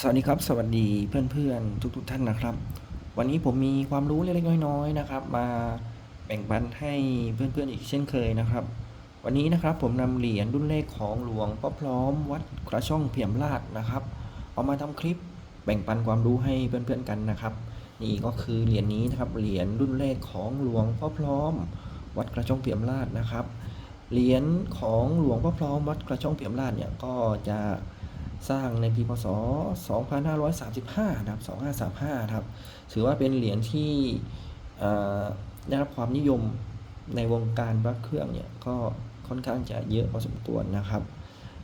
สวัสดีครับ สวัสดีเพื่อนๆ ทุกๆ ท่านนะครับ วันนี้ผมมีความรู้เล็กๆน้อยๆนะครับ มาแบ่งปันให้เพื่อนๆอีกเช่นเคยนะครับ วันนี้นะครับผมนำเหรียญรุ่นเลขของหลวงพ่อพร้อมวัดกระช่องเปี่ยมราชนะครับ เอามาทำคลิปแบ่งปันความรู้ให้เพื่อนๆกันนะครับ นี่ก็คือเหรียญนี้นะครับเหรียญรุ่นเลขของหลวงพ่อพร้อม วัดกระช่องเปี่ยมราชนะครับเหรียญของหลวงพ่อพร้อมวัดกระช่องเปี่ยมราชเนี่ยก็จะ สร้างในปีพศ 2535 นะครับ 2535 ครับ ถือว่าเป็นเหรียญที่ได้รับความนิยมในวงการพระเครื่องเนี่ยก็ค่อนข้างจะเยอะพอสมควรนะครับ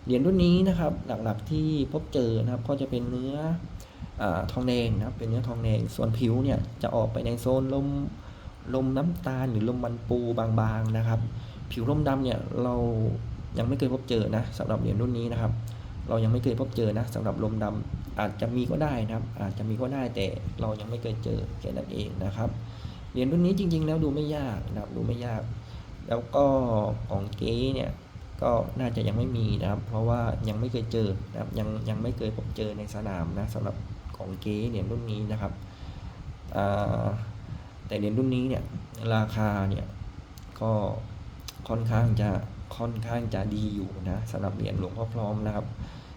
เหรียญรุ่นนี้นะครับหลักๆที่พบเจอนะครับก็จะเป็นเนื้ออทองแดงนะครับ เป็นเนื้อทองแดง ส่วนผิวเนี่ยจะออกไปในโซนลมลมน้ำตาลหรือลมมันปูบางๆนะครับ ผิวลมดำเนี่ยเรายังไม่เคยพบเจอนะสำหรับเหรียญรุ่นนี้นะครับ เรายังไม่เคยพบเจอนะสำหรับลมดำอาจจะมีก็ได้นะครับ อาจจะมีก็ได้แต่เรายังไม่เคยเจอแค่นั้นเองนะครับเหรียญรุ่นนี้จริง ๆ แล้วดูไม่ยากนะครับดูไม่ยาก แล้วก็ของเก๊เนี่ยก็น่าจะยังไม่มีนะครับ เพราะว่ายังไม่เคยเจอนะครับยังยังไม่เคยพบเจอในสนามนะสำหรับของเก๊เหรียญรุ่นนี้นะครับแต่เหรียญรุ่นนี้เนี่ยราคาเนี่ยก็ค่อนข้างจะ ค่อนข้างจะดีอยู่นะสำหรับเหรียญหลวงพ่อพร้อมนะครับ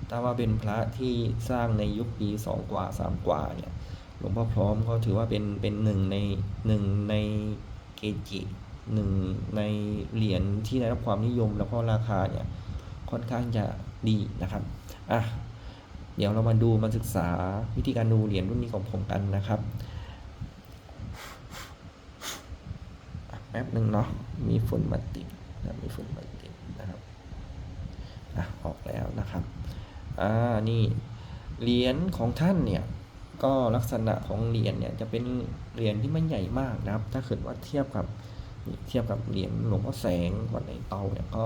ถ้าว่าเป็นพระที่สร้างในยุคปีสองกว่าสามกว่าเนี่ยหลวงพ่อพร้อมก็ถือว่าเป็นเป็นหนึ่งในหนึ่งในเกจิหนึ่งในเหรียญที่ได้รับความนิยมแล้วก็ราคาเนี่ยค่อนข้างจะดีนะครับอะเดี๋ยวเรามาดูมาศึกษาวิธีการดูเหรียญรุ่นนี้ของผมกันนะครับอะแป๊บหนึ่งเนาะมีฝนมาติดนะมีฝนมา อะออกแล้วนะครับอ่านี่เหรียญของท่านเนี่ยก็ลักษณะของเหรียญเนี่ยจะเป็นเหรียญที่ไม่ใหญ่มากนะครับ ถ้าเกิดว่าเทียบกับเทียบกับเหรียญหลวงพ่อแสงวัดในเตาเนี่ยก็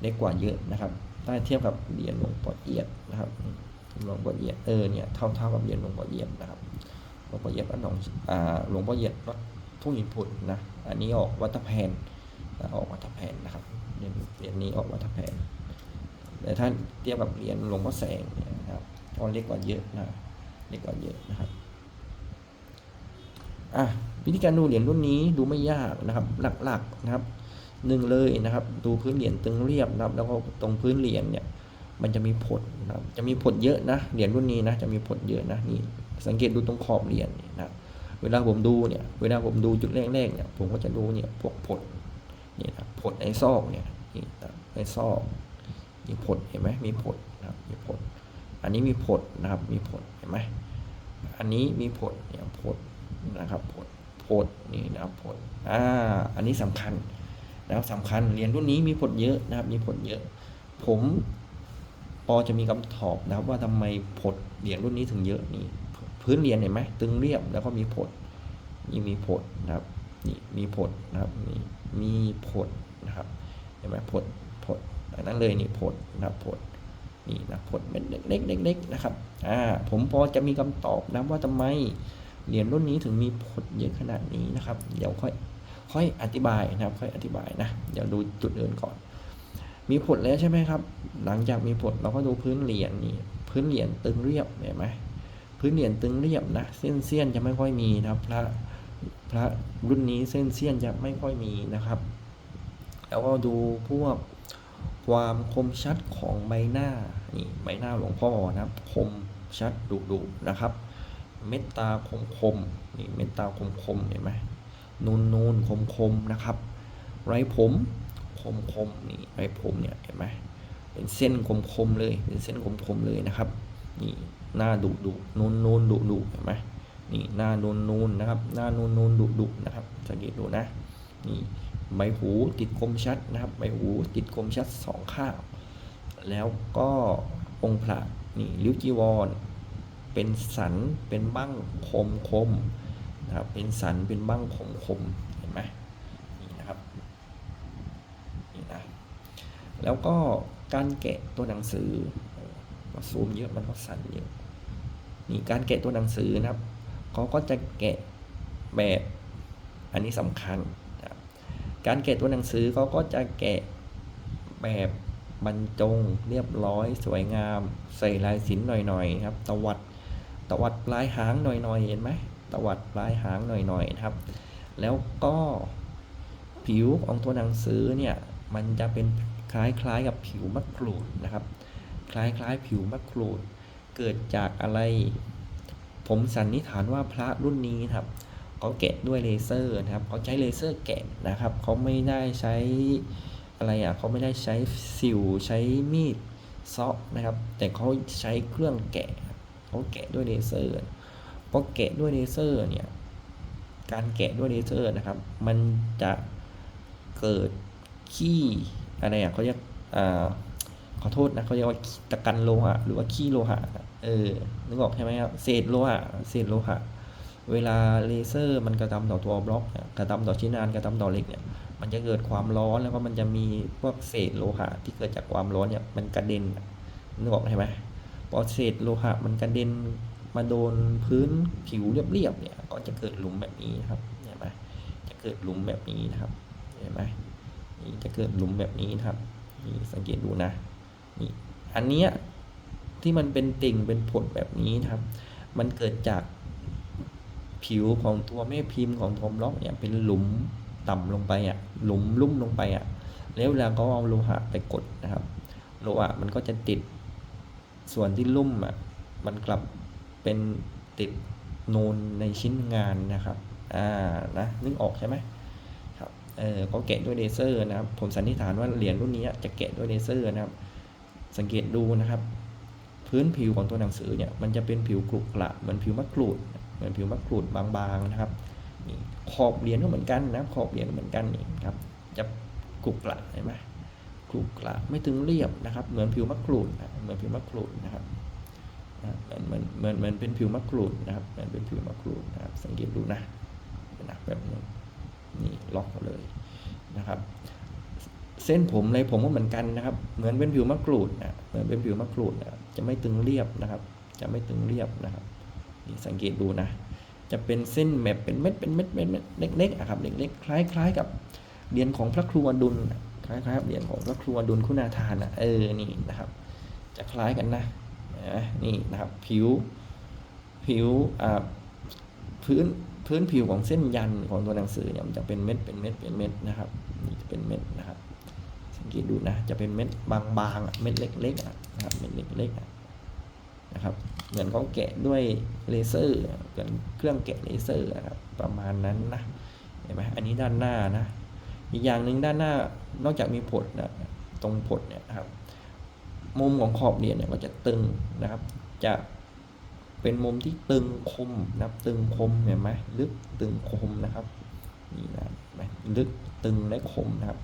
เล็กกว่าเยอะนะครับ ถ้าเทียบกับเหรียญหลวงพ่อเอียดนะครับหลวงพ่อเอียดเออเนี่ยเท่าเท่ากับเหรียญหลวงพ่อเอียดนะครับหลวงพ่อเอียดวัดหนองอ่าหลวงพ่อเอียดวัดทุ่งหินผุดนะอันนี้ออกวัดตะแพนนะออกวัดตะแพนนะครับเหรียญเหรียญนี้ออกวัดตะแพน แต่ถ้าเทียบกับเหรียญหลวงพ่อแสงนะครับก็เล็กกว่าเยอะนะเล็กกว่าเยอะนะครับอะวิธีการดูเหรียญรุ่นนี้ดูไม่ยากนะครับ หลักๆนะครับหนึ่งเลยนะครับ ดูพื้นเหรียญตึงเรียบนะครับ แล้วก็ตรงพื้นเหรียญเนี่ย มันจะมีผลนะครับจะมีผลเยอะนะเหรียญรุ่นนี้นะจะมีผลเยอะนะนี่สังเกตดูตรงขอบเหรียญนนะเวลาผมดูเนี่ย เวลาผมดูจุดแรกๆเนี่ย ผมก็จะดูเนี่ยพวกผลนี่นะผลในซอกเนี่ยนี่นะในซอก มีผลเห็นไหมมีผลนะครับมีผล อันนี้มีผลนะครับมีผลเห็นไหมอันนี้มีผลเนี่ยผลนะครับผลผลนี่นะครับผลอ่าอันนี้สำคัญนะครับสำคัญเรียนรุ่นนี้มีผลเยอะนะครับมีผลเยอะ ผมพอจะมีคำตอบนะครับว่าทำไมผลเรียญรุ่นนี้ถึงเยอะนี่พื้นเรียญเห็นไหมตึงเรียบแล้วก็มีผลนี่มีผลนะครับนี่มีผลนะครับนี่มีผลนะครับเห็นไหมผลผล อันนั้นเลยนี่ผลนะผลนี่นะผลเม็ดเล็กๆเล็กๆนะครับอ่าผมพอจะมีคำตอบนะว่าทำไมเหรียญรุ่นนี้ถึงมีผลเยอะขนาดนี้นะครับ เดี๋ยวค่อยค่อยอธิบายนะครับ ค่อยอธิบายนะเดี๋ยวดูจุดอื่นก่อน มีผลแล้วใช่ไหมครับ หลังจากมีผลเราก็ดูพื้นเหรียญนี่พื้นเหรียญตึงเรียบเห็นไหมพื้นเหรียญตึงเรียบนะเส้นเสี้ยนจะไม่ค่อยมีนะครับ พระพระรุ่นนี้เส้นเสี้ยนจะไม่ค่อยมีนะครับ แล้วก็ดูพวก ความคมชัดของใบหน้านี่ใบหน้าหลวงพ่อนะครับ คมชัดดุดุนะครับ เม็ดตาคมคมนี่เม็ดตาคมคมเห็นไหมนูนนูนคมคมนะครับ ไรผมคมคมนี่ไรผมเนี่ยเห็นไหมเป็นเส้นคมคมเลยเป็นเส้นคมคมเลยนะครับนี่หน้าดุดุนูนนูนดุดุเห็นไหมนี่หน้านูนนูนนะครับ หน้านูนนูนดุดุนะครับสังเกตดูนะนี่ ใบหูติดคมชัดนะครับใบหูติดคมชัดสองข้างแล้วก็องค์พระนี่ลิ้วจีวร เป็นสันเป็นบั้งคมคมนะครับเป็นสันเป็นบั้งคมคมเห็นไหมนี่นะครับนี่นะแล้วก็การแกะตัวหนังสือก็ซูมเยอะมันก็สั่นเยอะนี่การแกะตัวหนังสือนะครับเขาก็จะแกะแบบอันนี้สำคัญ การแกะตัวหนังสือเขาก็จะแกะแบบบรรจงเรียบร้อยสวยงาม ใส่ลายศิลป์หน่อยๆครับ ตวัดตวัดปลายหางหน่อยๆ เห็นไหมตวัดปลายหางหน่อยๆนะครับ แล้วก็ผิวของตัวหนังสือเนี่ยมันจะเป็นคล้ายๆกับผิวมะกรูดนะครับ คล้ายๆผิวมะกรูด เกิดจากอะไร ผมสันนิษฐานว่าพระรุ่นนี้ครับ เขาแกะด้วยเลเซอร์นะครับเขาใช้เลเซอร์แกะนะครับเขาไม่ได้ใช้อะไรอะเขาไม่ได้ใช้สิวใช้มีดเซาะนะครับ แต่เขาใช้เครื่องแกะเขาแกะด้วยเลเซอร์พอแกะด้วยเลเซอร์เนี่ยการแกะด้วยเลเซอร์นะครับ มันจะเกิดขี้อะไรอะเขาเรียกอ่าขอโทษนะเขาเรียกว่าตะกันโลหะหรือว่าขี้โลหะเออนึกออกใช่ไหมครับเศษโลหะเศษโลหะ เวลาเลเซอร์มันกระทำต่อตัวบล็อกกระทำต่อชิ้นงานกระทำต่อเหล็กเนี่ยมันจะเกิดความร้อนแล้วก็มันจะมีพวกเศษโลหะที่เกิดจากความร้อนเนี่ยมันกระเด็นนึกออกใช่ไหมพอเศษโลหะมันกระเด็นมาโดนพื้นผิวเรียบๆเนี่ยก็จะเกิดหลุมแบบนี้ครับเห็นไหมจะเกิดหลุมแบบนี้นะครับเห็นไหมนี่จะเกิดหลุมแบบนี้นะครับนี่สังเกตดูนะนี่อันเนี้ยที่มันเป็นติ่งเป็นผดแบบนี้นะครับ มันเกิดจาก ผิวของตัวแม่พิมพ์ของทอมล็อกเนี่ยเป็นหลุมต่ำลงไปอะหลุมลุ่มลงไปอะแล้วเวลาเขาเอาโลหะไปกดนะครับ โลหะมันก็จะติดส่วนที่ลุ่มอะมันกลับเป็นติดนูนในชิ้นงานนะครับอ่านะนึกออกใช่ไหมครับเออเขาแกะด้วยเลเซอร์นะครับผมสันนิษฐานว่าเหรียญรุ่นนี้จะแกะด้วยเลเซอร์นะครับ สังเกตดูนะครับ พื้นผิวของตัวหนังสือเนี่ยมันจะเป็นผิวกรุกระเหมือนผิวมะกรูด เหมือนผิวมะกรูดบางๆนะครับนี่ขอบเหรียญก็เหมือนกันนะขอบเหรียญก็เหมือนกันนี่ครับจะกรุกระเห็นไหมกรุกระไม่ถึงเรียบนะครับ เหมือนผิวมะกรูดนะเหมือนผิวมะกรูดนะครับเหมือนเหมือนเหมือนเหมือนเป็นผิวมะกรูดนะครับเหมือนเป็นผิวมะกรูดนะครับ สังเกตดูนะนะแบบนี้นี่ล็อกเลยนะครับ เส้นผมในผมก็เหมือนกันนะครับ เหมือนเป็นผิวมะกรูดนะเหมือนเป็นผิวมะกรูดนะจะไม่ตึงเรียบนะครับ จะไม่ตึงเรียบนะครับ นี่สังเกตดูนะ จะเป็นเส้นแบบเป็นเม็ดเป็นเม็ดเม็ดเม็ดเล็กๆอะครับเล็กๆคล้ายๆ กับเหรียญของพระครูอดุลคล้ายๆกับเหรียญของพระครูอดุลคุณาทานอะเออนี่นะครับ จะคล้ายกันนะนี่นะครับผิวผิวพื้นพื้นผิวของเส้นยันของตัวหนังสือเนี่ยมันจะเป็นเม็ดเป็นเม็ดเป็นเม็ดนะครับนี่จะเป็นเม็ดนะครับ สังเกตดูนะจะเป็นเม็ดบางๆเม็ดเล็กๆนะครับเม็ดเล็กๆ นะครับ เหมือนเขาแกะด้วยเลเซอร์เหมือนเครื่องแกะเลเซอร์อะครับประมาณนั้นนะเห็นไหมอันนี้ด้านหน้านะอีกอย่างหนึ่งด้านหน้านอกจากมีผดนะตรงผดเนี่ยครับมุมของขอบเหรียญเนี่ยก็จะตึงนะครับ จะเป็นมุมที่ตึงคมนะครับตึงคมเห็นไหมลึกตึงคมนะครับนี่นะลึกตึงและคมนะครับ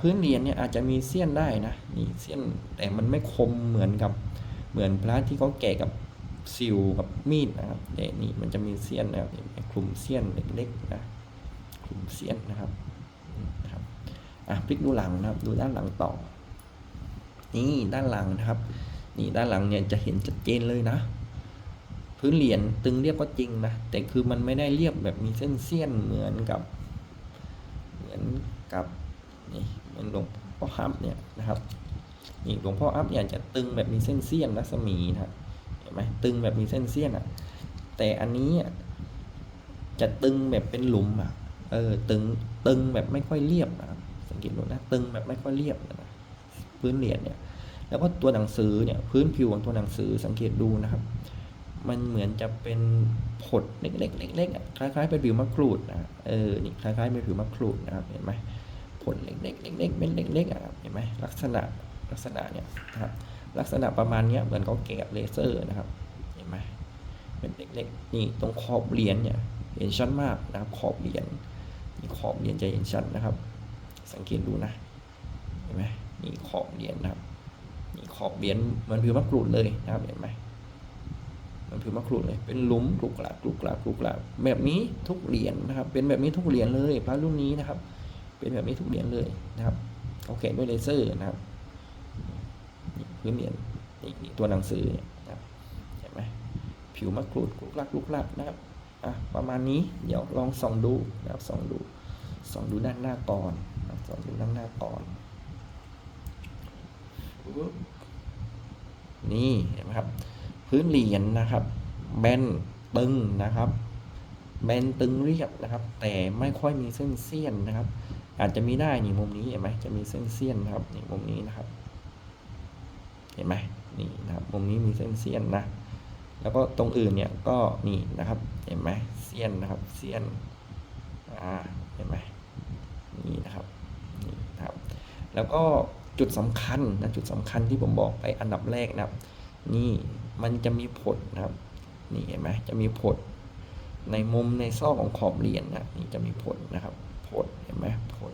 พื้นเหรียญเนี่ยอาจจะมีเสี้ยนได้นะนี่เสี้ยนแต่มันไม่คมเหมือนกับ เหมือนพระที่เขาแกะกับสิวกับมีดนะครับแต่นี่มันจะมีเสี้ยนนะครับคลุมเสี้ยนเล็กๆนะคลุมเสี้ยนนะครับครับอะพลิกดูหลังนะครับ ดูด้านหลังต่อ นี่ด้านหลังนะครับ นี่ด้านหลังเนี่ยจะเห็นชัดเจนเลยนะ พื้นเหรียญตึงเรียบก็จริงนะแต่คือมันไม่ได้เรียบแบบมีเส้นเสี้ยนเหมือนกับ เหมือนกับนี่เหมือนหลวงพ่ออัพเนี่ยนะครับ นี่หลวงพ่ออัพเนี่ยจะตึงแบบมีเส้นเสี้ยนรัศมีนะเห็นไหมตึงแบบมีเส้นเสี้ยนอะ แต่อันนี้อะจะตึงแบบเป็นหลุมอะ เออตึงตึงแบบไม่ค่อยเรียบนะสังเกตดูนะตึงแบบไม่ค่อยเรียบนะพื้นเหรียญเนี่ย แล้วก็ตัวหนังสือเนี่ยพื้นผิวของตัวหนังสือสังเกตดูนะครับ มันเหมือนจะเป็นผดเล็กๆเล็กๆอะคล้ายๆเป็นผิวมะกรูดนะเออนี่คล้ายๆเป็นผิวมะกรูดนะครับเห็นไหมผดเล็กๆเล็กๆเป็นเล็กๆอะเห็นไหมลักษณะ ลักษณะเนี่ยนะครับลักษณะประมาณเนี้ยเหมือนเขาแกะเลเซอร์นะครับเห็นไหมเป็นเล็กๆนี่ตรงขอบเหรียญเนี่ยเห็นชัดมากนะครับขอบเหรียญนี่ขอบเหรียญจะเห็นชัดนะครับ สังเกตดูนะเห็นไหมนี่ขอบเหรียญนะครับนี่ขอบเหรียญมือนผิวมะกรูดเลยนะครับเห็นไหมมันผิวมะกรูดเลย เป็นหลุมกรุกกระกรุกกระกรุกกระแบบนี้ทุกเหรียญนะครับ เป็นแบบนี้ทุกเหรียญเลยพระรุ่นนี้นะครับ เป็นแบบนี้ทุกเหรียญเลยนะครับเขาแกะด้วยเลเซอร์นะครับ พื้นเหรียญนี่นี่ตัวหนังสือเนี่ยนะครับเห็นไหมผิวมะกรูดกรุกกระกรุกกระนะครับอะประมาณนี้เดี๋ยวลองส่องดูนะครับส่องดูส่องดูด้านหน้าก่อนนะส่องดูด้านหน้าก่อนนี่เห็นไหมครับ พื้นเหรียญนะครับ แบนตึงนะครับแบนตึงเรียบนะครับ แต่ไม่ค่อยมีเส้นเสี้ยนนะครับ อาจจะมีได้นี่มุมนี้เห็นไหมจะมีเส้นเสี้ยนนะครับนี่มุมนี้นะครับ เห็นไหมนี่นะครับมุมนี้มีเส้นเสี้ยนนะ แล้วก็ตรงอื่นเนี่ยก็นี่นะครับเห็นไหมเสี้ยนนะครับเสี้ยนอ่าเห็นไหมนี่นะครับนี่นะครับ แล้วก็จุดสำคัญนะจุดสำคัญที่ผมบอกไปอันดับแรกนะครับ นี่มันจะมีผลนะครับนี่เห็นไหมจะมีผลในมุมในซอกของขอบเหรียญนะนี่จะมีผลนะครับผลเห็นไหมผล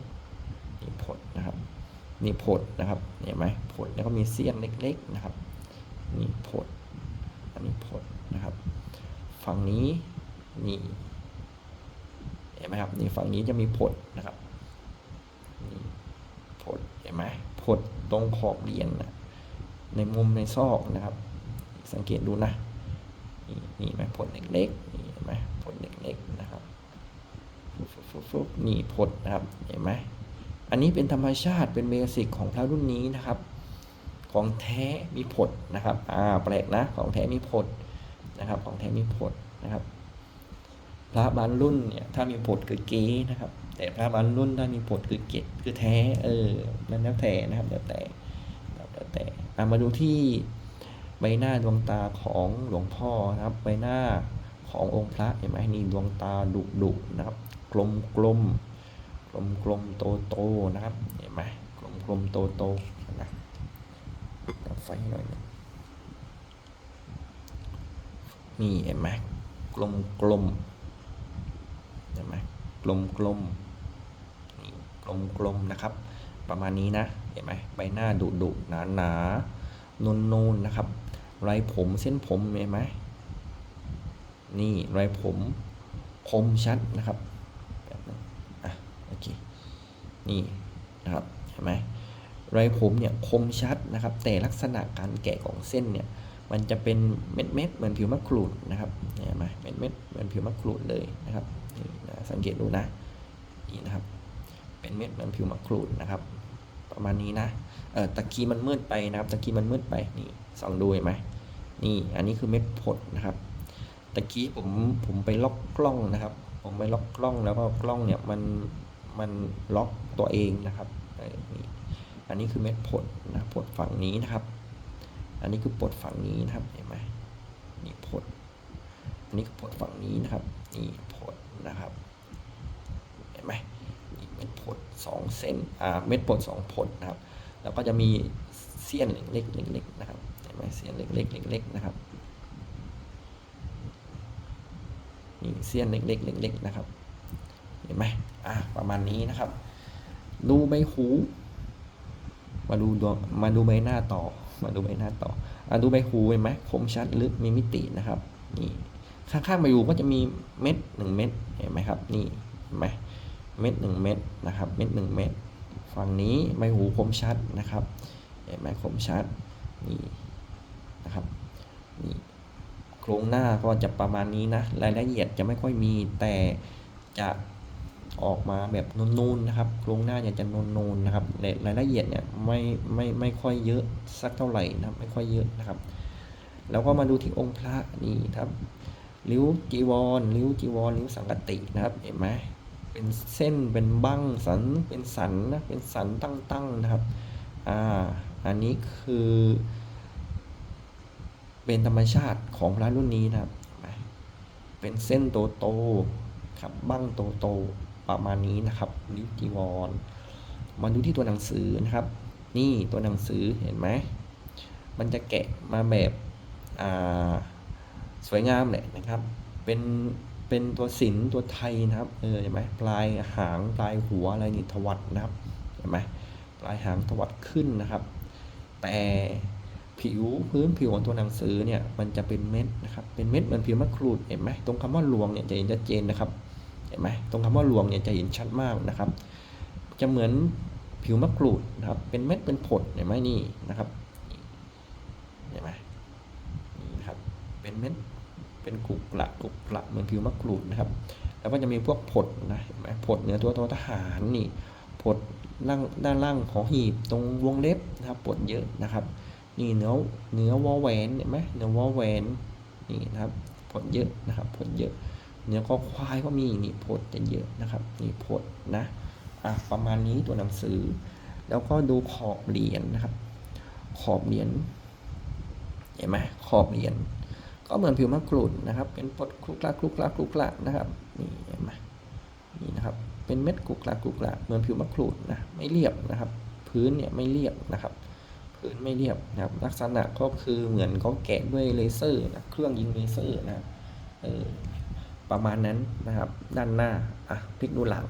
นี่ผลนะครับเห็นไหมผลแล้วก็มีเสี้ยนเล็กๆนะครับนี่ผลอันนี้ผลนะครับ ฝั่งนี้นี่เห็นไหมครับนี่ฝั่งนี้จะมีผลนะครับนี่ผลเห็นไหมผลตรงขอบเหรียญนะในมุมในซอกนะครับ สังเกตดูนะนี่นี่ไหมผลเล็กๆนี่เห็นไหมผลเล็กๆนะครับฟุบฟุบฟุบฟุบนี่ผลนะครับเห็นไหม อันนี้เป็นธรรมชาติเป็นเบสิกของพระรุ่นนี้นะครับ ของแท้มีผลนะครับอ่าแปลกนะของแท้มีผลนะครับ ของแท้มีผลนะครับ พระบางรุ่นเนี่ยถ้ามีผลคือเก๊นะครับ แต่พระบางรุ่นถ้ามีผลคือเกตคือแท้เออมันแล้วแต่นะครับแล้วแต่แล้วแต่มาดูที่ใบหน้าดวงตาของหลวงพ่อนะครับ ใบหน้าขององค์พระเห็นไหมนี่ดวงตาดุดุนะครับ กลมกลม กลมกลมโตโตนะครับเห็นไหมกลมกลมโตโตนะดับไฟหน่อยหนึงนี่เห็นไหมกลมกลมเห็นไหมกลมกลมนี่กลมกลมนะครับ ประมาณนี้นะเห็นไหมใบหน้าดุดุหนาหนานูนนูนนะครับไรผมเส้นผมเห็นไหมนี่ไรผมคมชัดนะครับ นี่นะครับเห็นไหมไรผมเนี่ยคมชัดนะครับ แต่ลักษณะการแกะของเส้นเนี่ยมันจะเป็นเม็ดเม็ดเหมือนผิวมะกรูดนะครับเห็นไหมเม็ดเม็ดเหมือนผิวมะกรูดเลยนะครับนี่นะสังเกตดูนะนี่นะครับ เป็นเม็ดเหมือนผิวมะกรูดนะครับ ประมาณนี้นะเออตะกี้มันมืดไปนะครับ ตะกี้มันมืดไปนี่ส่องดูเห็นไหมนี่อันนี้คือเม็ดผดนะครับตะกี้ผมผมไปล็อกกล้องนะครับ ผมไปล็อกกล้องแล้วก็กล้องเนี่ยมัน มันล็อกตัวเองนะครับอันนี้คือเม็ดผดนะผดฝั่งนี้นะครับ อันนี้คือปลฝั่งนี้นะครับเห็นไหมนี่ปลอันนี้คือปลฝั่งนี้นะครับนี่ปลนะครับเห็นไหมนี่เม็ดปลสองเส้นอ่าเม็ดปลสองปลนะครับ แล้วก็จะมีเสี้ยนเล็กๆเล็กๆนะครับเห็นไหมเสี้ยนเล็กๆเล็กๆนะครับนี่เสี้ยนเล็กๆเล็กๆนะครับ เห็นไหม อ่าประมาณนี้นะครับ ดูใบหู มาดูดวงมาดูใบหน้าต่อ มาดูใบหน้าต่ออะดูใบหูเห็นไหมคมชัดลึกมีมิตินะครับ นี่ข้างๆใบหูก็จะมีเม็ดหนึ่งเม็ดเห็นไหมครับ นี่เห็นไหมเม็ดหนึ่งเม็ดนะครับ เม็ดหนึ่งเม็ดฝั่งนี้ใบหูคมชัดนะครับเห็นไหมคมชัดนี่นะครับนี่โครงหน้าก็จะประมาณนี้นะ รายละเอียดจะไม่ค่อยมีแต่จะ ออกมาแบบนูนๆนะครับโครงหน้าเนี่ยจะนูนๆนะครับแต่รายละเอียดเนี่ยไม่ไม่ไม่ค่อยเยอะสักเท่าไหร่นะไม่ค่อยเยอะนะครับ แล้วก็มาดูที่องค์พระนี่ครับริ้วจีวรริ้วจีวรริ้วสังกตินะครับเห็นไหมเป็นเส้นเป็นบั้งสันเป็นสันนะเป็นสันตั้งๆนะครับอ่าอันนี้คือ เป็นธรรมชาติของพระรุ่นนี้นะครับ เป็นเส้นโตโตๆครับบั้งโตโตๆ ประมาณนี้นะครับริ้วจีวรมาดูที่ตัวหนังสือนะครับ นี่ตัวหนังสือเห็นไหมมันจะแกะมาแบบสวยงามแหละนะครับ เป็นเป็นตัวศิลป์ตัวไทยนะครับเออเห็นไหมปลายหางปลายหัวอะไรนี่ถวัดนะครับเห็นไหมปลายหางถวัดขึ้นนะครับ แต่ผิวพื้นผิวของตัวหนังสือเนี่ยมันจะเป็นเม็ดนะครับเป็นเม็ดเหมือนผิวมะกรูดเห็นไหมตรงคำว่าหลวงเนี่ยจะเห็นชัดเจนนะครับ ห็นไหมตรงคำว่าหลวงเนี่ยจะเห็นชัดมากนะครับ จะเหมือนผิวมะกรูดนะครับ เป็นเม็ดเป็นผดเห็นไหมนี่นะครับเห็นไหมนี่นะครับ เป็นเม็ดเป็นกรุกระกรุกระเหมือนผิวมะกรูดนะครับ แล้วก็จะมีพวกผดนะเห็นไหมผดเนื้อตัวตัวทหารนี่ผดล่างด้านล่างของหีบตรงวงเล็บนะครับผดเยอะนะครับ นี่เนื้อเนื้อวอแหวนเห็นไหมเนื้อวอแหวนนี่นะครับผดเยอะนะครับผดเยอะ เนื้อก็ควายก็มีนี่ผดจะเยอะนะครับนี่ผดนะอะประมาณนี้ตัวหนังสือ แล้วก็ดูขอบเหรียญนะครับ ขอบเหรียญเห็นไหมขอบเหรียญก็เหมือนผิวมะกรูดนะครับ เป็นปดคลุกคลักคลุกคลักคลุกคลักนะครับนี่เห็นไหมนี่นะครับเป็นเม็ดคลุกคลักคลุกคลักเหมือนผิวมะกรูดนะไม่เรียบนะครับ พื้นเนี่ยไม่เรียบนะครับ พื้นไม่เรียบนะครับ ลักษณะก็คือเหมือนเขาแกะด้วยเลเซอร์นะเครื่องยิงเลเซอร์นะเออ ประมาณนั้นนะครับ ด้านหน้าอะพลิกดูหลัง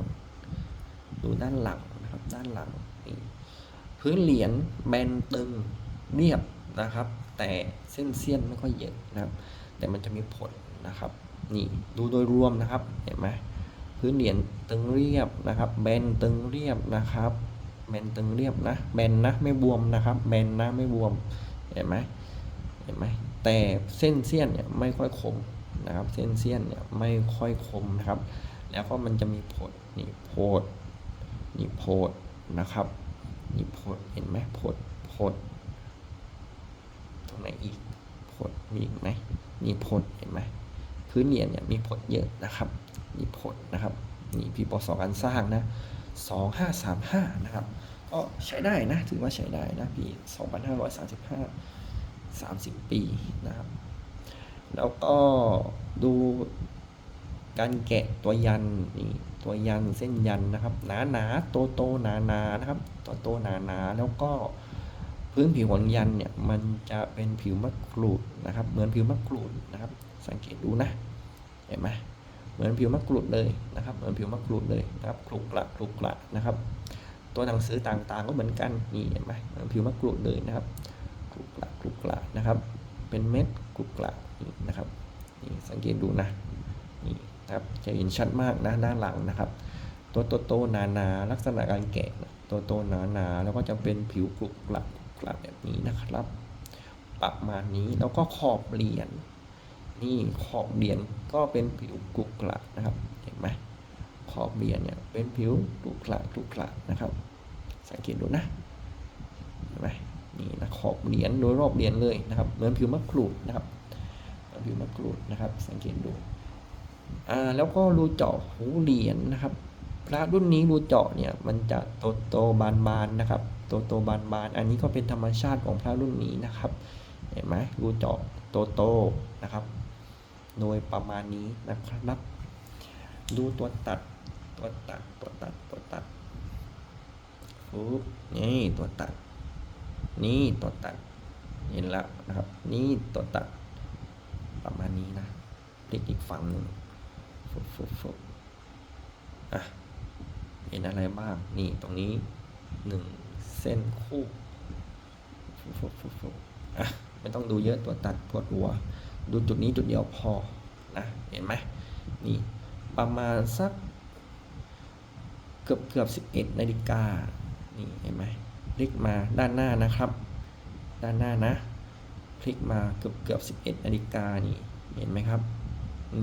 ดูด้านหลังนะครับ ด้านหลังนี่พื้นเหรียญแบนตึงเรียบนะครับ แต่เส้นเสี้ยนไม่ค่อยเยอะนะครับ แต่มันจะมีผลนะครับ นี่ดูโดยรวมนะครับเห็นไหมพื้นเหรียญตึงเรียบนะครับ แบนตึงเรียบนะครับแบนตึงเรียบนะแบนนะไม่บวมนะครับแบนนะไม่บวมเห็นไหมเห็นไหมแต่เส้นเสี้ยนเนี่ยไม่ค่อยคม นะครับ เส้นเสี้ยนเนี่ยไม่ค่อยคมนะครับ แล้วก็มันจะมีผดนี่โพดนี่โพดนะครับนี่โพดเห็นไหมโพดโพดตรงไหนอีกโพดมีอีกไหมนี่โพดเห็นไหมพื้นเหรียญเนี่ยมีผดเยอะนะครับนี่ผดนะครับนี่พี่ปศการสร้างนะสองห้าสามห้านะครับก็ใช้ได้นะ ถือว่าใช้ได้นะปีสองพันห้าร้อยสามสิบห้าสามสิบปีนะครับ แล้วก็ดูการแกะตัวยันนี่ตัวยันเส้นยันนะครับ หนาหนาโตโตหนาหนานะครับโตโตหนาหนาแล้วก็พื้นผิวของยันเนี่ยมันจะเป็นผิวมะกรูดนะครับ เหมือนผิวมะกรูดนะครับ สังเกตดูนะเห็นไหมเหมือนผิวมะกรูดเลยนะครับ เหมือนผิวมะกรูดเลยนะครับคลุกกระคลุกกระนะครับ ตัวหนังสือต่างๆก็เหมือนกันนี่เห็นไหมเหมือนผิวมะกรูดเลยนะครับคลุกกระคลุกกระนะครับ เป็นเม็ดคลุกกระ นี่นะครับนี่สังเกตดูนะนี่ครับจะเห็นชัดมากนะด้านหลังนะครับ ตัวโตๆหนาๆลักษณะการแกะตัวโตหนาๆแล้วก็จะเป็นผิวกรุกกระกรุกกระแบบนี้นะครับประมาณนี้แล้วก็ขอบเหรียญนี่ขอบเหรียญก็เป็นผิวกรุกระนะครับเห็นไหมขอบเหรียญเนี่ยเป็นผิวกรุกระกรุกระนะครับ สังเกตดูนะเห็นไหมนี่นะขอบเหรียญโดยรอบเหรียญเลยนะครับเหมือนผิวมะกรูดนะครับ ผิวมะกรูดนะครับ สังเกตดูอ่าแล้วก็รูเจาะหูเหรียญนะครับ พระรุ่นนี้รูเจาะเนี่ยมันจะโตโตบานบานนะครับโตโตบานบานอันนี้ก็เป็นธรรมชาติของพระรุ่นนี้นะครับเห็นไหมรูเจาะโตโตนะครับ โดยประมาณนี้นะครับ ดูตัวตัดตัวตัดตัวตัดตัวตัดปุ๊บนี่ตัวตัด นี่ตัวตัดเห็นแล้วนะครับ นี่ตัวตัด ประมาณนี้นะพลิกอีกฝั่งหนึ่งฟุบฟุบฟุบอะเห็นอะไรบ้าง นี่ตรงนี้หนึ่งเส้นคู่ฟุบฟุบฟุบฟุบอะไม่ต้องดูเยอะตัวตัดปวดหัว ดูจุดนี้จุดเดียวพอนะเห็นไหมนี่ประมาณสักเกือบเกือบสิบเอ็ดนาฬิกานี่เห็นไหมพลิกมาด้านหน้านะครับ ด้านหน้านะ ลิกมาเกือบเกือบสิบเอ็ดนาฬิกานี่เห็นไหมครับ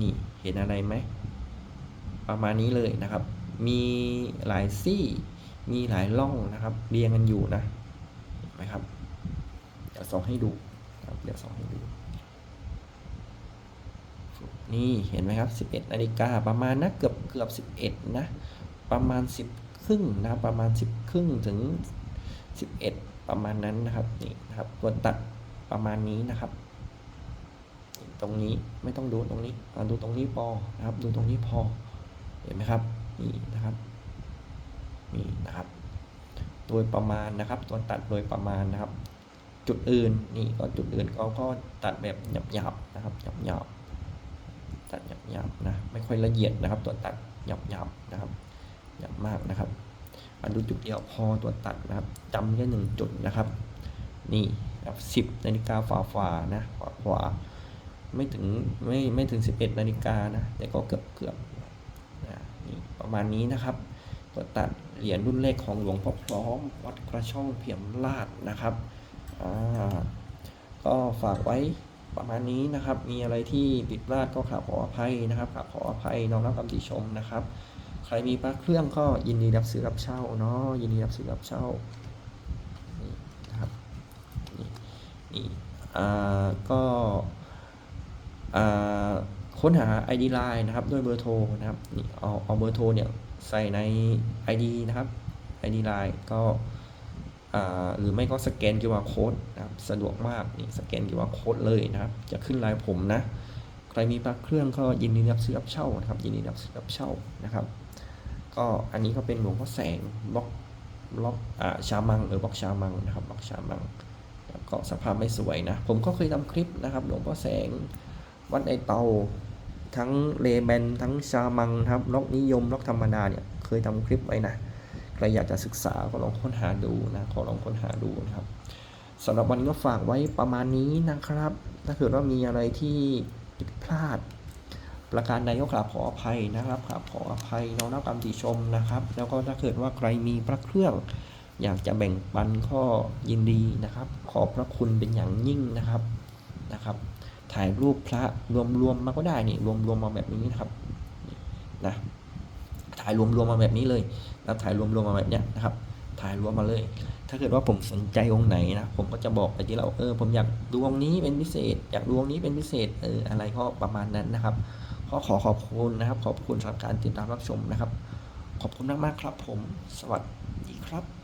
นี่เห็นอะไรไหมประมาณนี้เลยนะครับ มีหลายซี่ มีหลายร่องนะครับ เรียงกันอยู่นะเห็นไหมครับ เดี๋ยวส่องให้ดูครับเดี๋ยวส่องให้ดู นี่เห็นไหมครับ 11นาฬิกาประมาณนะเกือบเกือบ 11 นะ ประมาณ 10 ครึ่งนะประมาณ 10 ครึ่งถึง 11 ประมาณนั้นนะครับนี่นะครับตัวตัด ประมาณนี้นะครับ ตรงนี้ไม่ต้องดูตรงนี้ดูตรงนี้พอนะครับ ดูตรงนี้พอเห็นไหมครับนี่นะครับนี่นะครับ โดยประมาณนะครับ ตัวตัดโดยประมาณนะครับ จุดอื่นนี่ก็จุดอื่นเขาก็ตัดแบบหยาบๆนะครับหยาบๆตัดหยาบๆนะไม่ค่อยละเอียดนะครับ ตัวตัดหยาบๆนะครับหยาบมากนะครับอันดูจุดเดียวพอตัวตัดนะครับจำแค่หนึ่งจุดนะครับ นี่ครับสิบนาฬิกาฝ่าฝ่าๆนะขวาขวาไม่ถึงไม่ไม่ถึงสิบเอ็ดนาฬิกานะแต่ก็เกือบเกือบนะนี่ประมาณนี้นะครับตัวตัดเหรียญรุ่นแรกของหลวงพ่อพร้อม วัดกระช่องเพียมลาดนะครับอ่าก็ฝากไว้ประมาณนี้นะครับ มีอะไรที่ผิดพลาดก็ขอขออภัยนะครับขอขออภัยน้องรับคำติชมนะครับ ใครรมีพระเครื่องก็ยินดีรับซื้อรับเช่าเนาะยินดีรับซื้อรับเช่านี่นะครับนี่นี่อ่า ก็ค้นหา ID Line นะครับ ด้วยเบอร์โทรนะครับเอาเอาเบอร์โทรเนี่ยใส่ใน ID นะครับ ID Line ก็หรือไม่ก็สแกน QR Code นะครับสะดวกมากนี่สแกน QR Code เลยนะครับ จะขึ้นลน์ผมนะ ใครมีพระเครื่องก็ยินดีรับซื้อรับเช่านะครับ ยินดีรับซื้อรับเช่านะครับ ก็อันนี้ก็เป็นหลวงพ่อแสงบล็อกบล็อกอ่าชามังหรือบล็อกชามังนะครับบล็อกชามัง ก็สภาพไม่สวยนะ ผมก็เคยทำคลิปนะครับหลวงพ่อแสงวัดไอเตา ทั้งเลแบนทั้งชามังครับล็อกนิยมล็อกธรรมดาเนี่ยเคยทำคลิปไว้นะใครอยากจะศึกษาก็ลองค้นหาดูนะขอลองค้นหาดูนะครับสำหรับวันนี้ก็ฝากไว้ประมาณนี้นะครับ ถ้าเกิดว่ามีอะไรที่ผิดพลาด ประการใดก็กราบขออภัยนะครับกราบขออภัยน้องนับกรรติชมนะครับ แล้วก็ถ้าเกิดว่าใครมีพระเครื่อง อยากจะแบ่งปันก็ยินดีนะครับ ขอบพระคุณเป็นอย่างยิ่งนะครับนะครับ ถ่ายรูปพระรวมๆมาก็ได้นี่รวมๆมาแบบนี้นะครับนะถ่ายรวมๆมาแบบนี้เลยแล้วถ่ายรวมๆมาแบบเนี้ยนะครับ ถ่ายรวมมาเลย ถ้าเกิดว่าผมสนใจองค์ไหนนะผมก็จะบอกไปที่เราเออผมอยากดูองนี้เป็นพิเศษ อยากดูองนี้เป็นพิเศษเอออะไรก็ประมาณนั้นนะครับก็ขอขอบคุณนะครับ ขอบคุณสำหรับการติดตามรับชมนะครับ ขอบคุณมากๆครับ ผมสวัสดีครับ